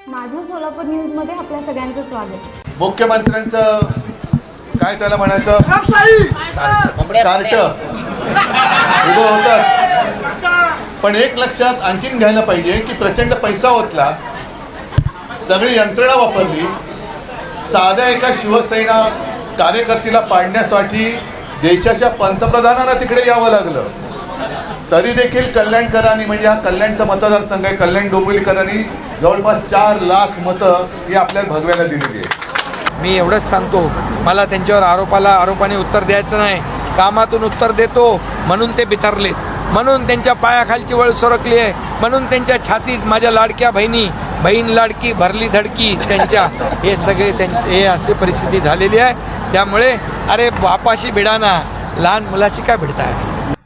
सोलापूर न्यूजमध्ये आपल्या सगळ्यांचं स्वागत. मुख्यमंत्र्यांचं काय त्याला म्हणायचं? कार्ट उभं होतच. पण एक लक्षात आणखीन घ्यायला पाहिजे की प्रचंड पैसा होतला सगळी यंत्रणा वापरली साध्या एका शिवसेना कार्यकर्तीला पाडण्यासाठी देशाच्या पंतप्रधानांना तिकडे यावं लागलं. तरी देखील कल्याणकरांनी म्हणजे हा कल्याणचा मतदारसंघ आहे कल्याण डोंबिवलीकरांनी जवळपास चार लाख मतं ही आपल्याला भगव्याला दिलेली आहे मी एवढंच सांगतो मला त्यांच्यावर आरोपाला आरोपाने उत्तर द्यायचं नाही. कामातून उत्तर देतो म्हणून ते बिथरलेत. म्हणून त्यांच्या पायाखालची वळ सरकली आहे. म्हणून त्यांच्या छातीत माझ्या लाडक्या बहिणी बहीण लाडकी भरली धडकी त्यांच्या हे सगळे त्यां हे अशी परिस्थिती झालेली आहे. त्यामुळे अरे बापाशी भिडाना लहान मुलाशी काय भिडताय?